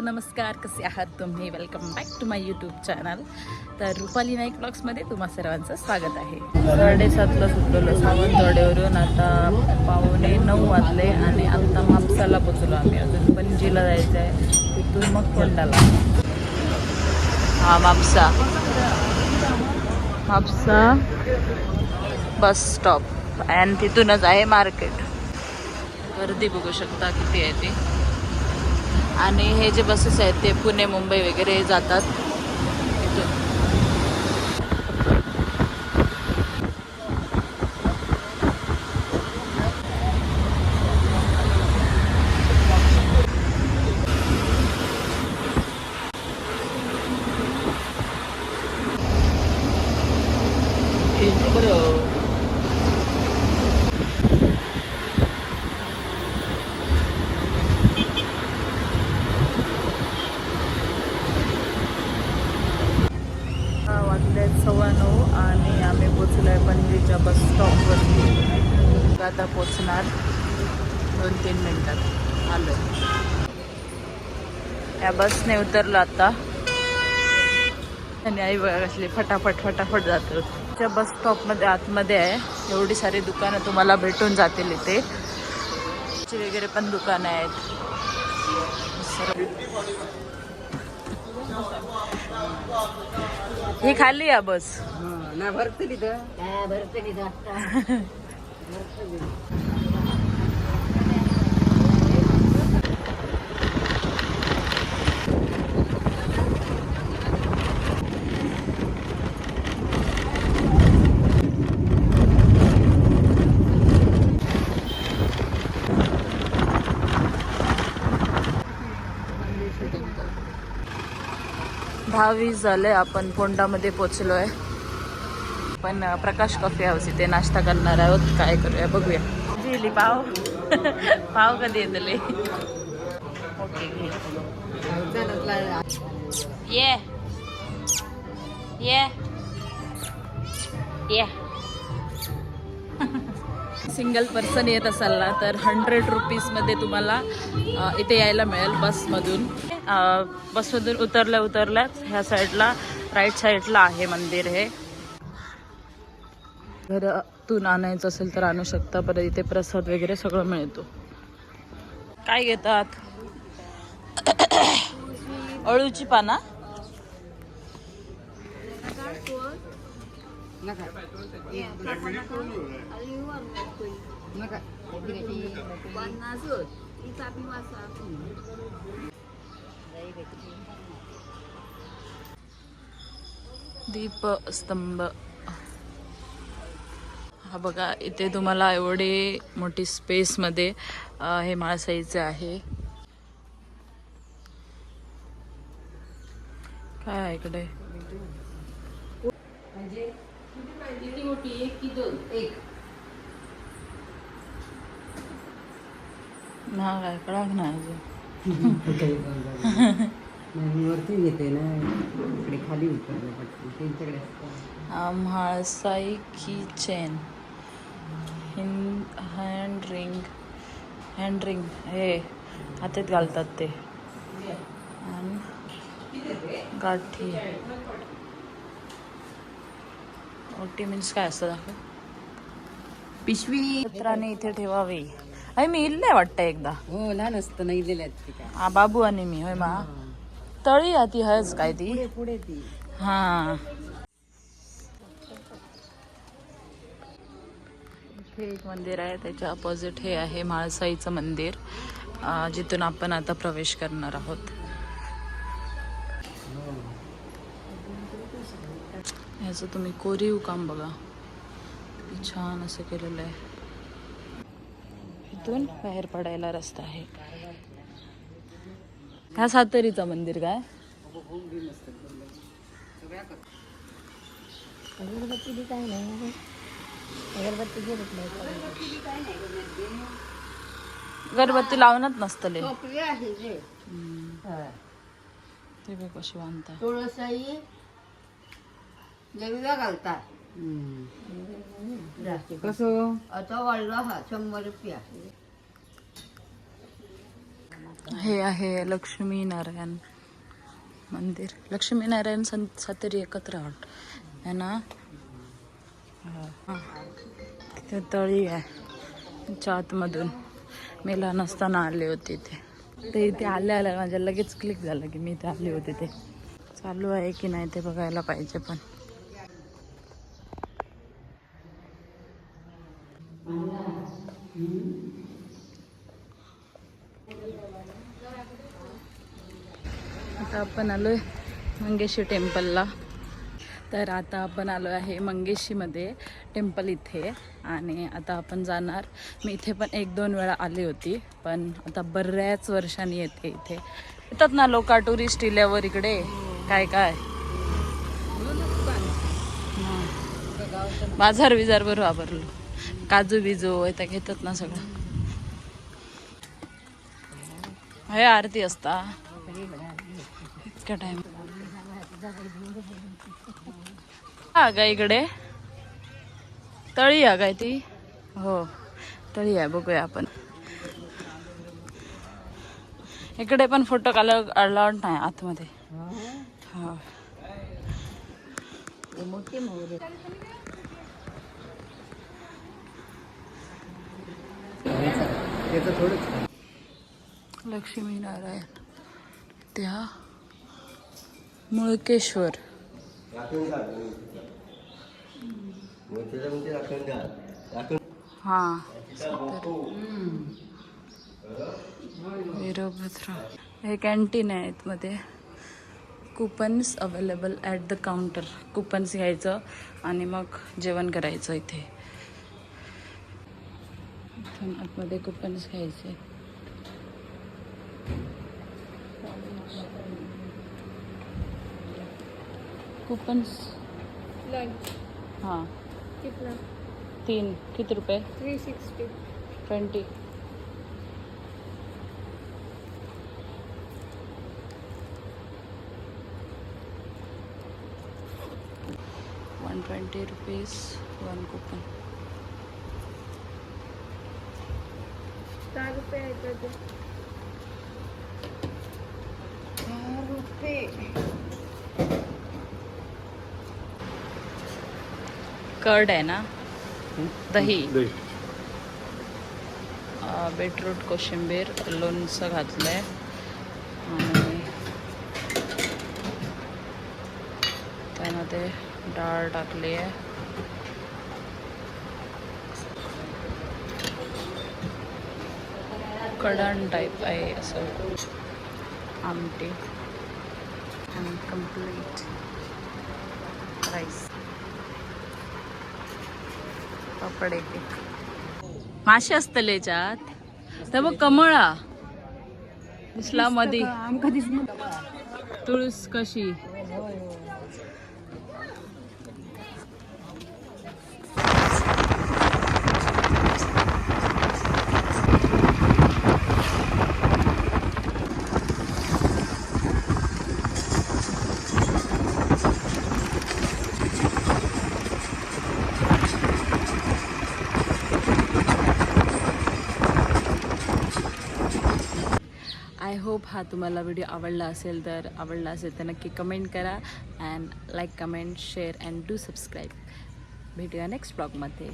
नमस्कार कसे आहात तुम्ही? Welcome back to my YouTube channel तर रुपाली नाईक ब्लॉग्समध्ये तुम्हा सर्वांचं स्वागत आहे. साडेसातला सुटलेलो सावंतवाडीवरून आता पावणे नऊ वाजले आणि आता मापसाला पोचलो आम्ही. अजून पणजीला जायचं आहे तिथून मग कोंडाला. हा मापसा मापसा बस स्टॉप आणि तिथूनच आहे मार्केट गर्दी बघू शकता किती आहे ती. आणि हे जे बसेस आहेत ते पुणे मुंबई वगैरे जातात इथून आता वाजले सव्वा नऊ आणि आम्ही पोचलो बस स्टॉपवरती आता पोचणार दोन तीन मिनटात. आलो. या बसने उतरलो आता. आणि आई बघा कसली फटाफट फटाफट जातो त्या बस स्टॉपमध्ये आतमध्ये आहे. एवढी सारी दुकानं तुम्हाला भेटून जातील इथे. वगैरे पण दुकानं आहेत. ही खाल्ली या बस. भरते भरतली तर भरतली दहा वीस झाले आपण पोंडामध्ये पोचलो आहे पण प्रकाश कॉफी हाऊस इथे नाश्ता करणार आहोत. काय करूया बघूया. जिली पाव. पाव कधी येतले? ओके ये. ये. ये. सिंगल पर्सन येत असाल ना तर हंड्रेड रुपीजमध्ये तुम्हाला इथे यायला मिळेल बसमधून. बसमधून उतरल्या उतरल्याच ह्या साईडला राईट साईडला आहे मंदिर हे. घरातून आणायचं असेल तर आणू शकता परत इथे प्रसाद वगैरे सगळं मिळतो. काय घेतात? अळूची पाना. नका. नका. दीप स्तंभ हा बघा इथे तुम्हाला एवढे मोठी स्पेसमध्ये हे माळसाईचं आहे. काय एक महाग आहे ना वरती घेते ना. इकडे खाली उतरलं पटकन. त्यांच्याकडे. हा म्हाळसाई की चेन. हिंद हँड रिंग हँड रिंग हे हातात घालतात ते. आणि गाठी. ओटी मीन्स काय असतं दाखव? पिशवी पत्राने इथे ठेवावे. अरे मी येईल नाही वाटतं एकदा. हो लहान असतं नाही हा बाबू आणि मी होय मा तळी हा ती हयच काय ती? पुढे ती. हा. इथे एक मंदिर आहे त्याच्या अपोजिट हे आहे म्हाळसाईचं मंदिर जिथून आपण आता प्रवेश करणार आहोत. ह्याचं तुम्ही कोरीव काम बघा. छान असं केलेलं आहे. इथून बाहेर पडायला रस्ता आहे. ह्या सातेरीचं मंदिर काय? अगरबत्ती काय नाही अगरबत्ती घेत गरबत्ती लावणच नसतले ते बघ कशी बांधता तुळसाई देवीला घालतात कसं? आता वाढला हा शंभर रुपया. हे आहे लक्ष्मी नारायण मंदिर. लक्ष्मी नारायण संत सातेरी एकत्र आहोत. है ना? हा. तिथे तळी आहे. चातमधून. मी लहान असताना आले होते इथे ते इथे आल्या आल्या माझ्या लगेच क्लिक झालं की मी इथे आले होते ते. चालू आहे की नाही ते बघायला पाहिजे पण. आपण आपण आहे मंगेशी टेम्पलला. तर आता आपण आलो आहे मंगेशीमध्ये टेम्पल इथे. आणि आता आपण जाणार. मी इथे पण एक दोन वेळा आली होती पण आता बऱ्याच वर्षांनी येते इथे. येतात ना लोक टुरिस्ट इल्यावर इकडे? काय काय? बाजार विजार बरोबर वापरलो. काजू बिजू येतं घेतात ना सगळं. हे आरती असता. का टाइम हा का इकडे. तळी आहे काय ती? हो तळी आहे बघूया आपण. इकडे पण फोटो काल अलाउड नाही आतमध्ये. हो. लक्ष्मी नारायण. त्या मुळकेश्वर. हा. वीरभद्र. हे कॅन्टीन आहे मध्ये. Coupons available at the counter coupons घ्यायचं आणि मग जेवण करायचं इथे. आतमध्ये कुपन्स घ्यायचे. कुपन्स लंच हां. कितना? तीन. किती रुपये? Three sixty twenty one twenty rupees one coupon दहा रुपये आहेत कर्ड आहे ना? दही. बीटरूट कोशिंबीर लोणचं घातलंय. आणि त्यामध्ये डाळ टाकली आहे. कढण टाईप आहे असं. आमटी. आणि कंप्लीट राईस पापड एक एक. मासे असतले याच्यात. तर बघ कमळा. दिसला दिसलं तुळस कशी? आय होप हा तुम्हाला व्हिडिओ आवडला असेल तर आवडला असेल तर नक्की कमेंट करा and like comment share and do subscribe भेटूया नेक्स्ट ब्लॉगमध्ये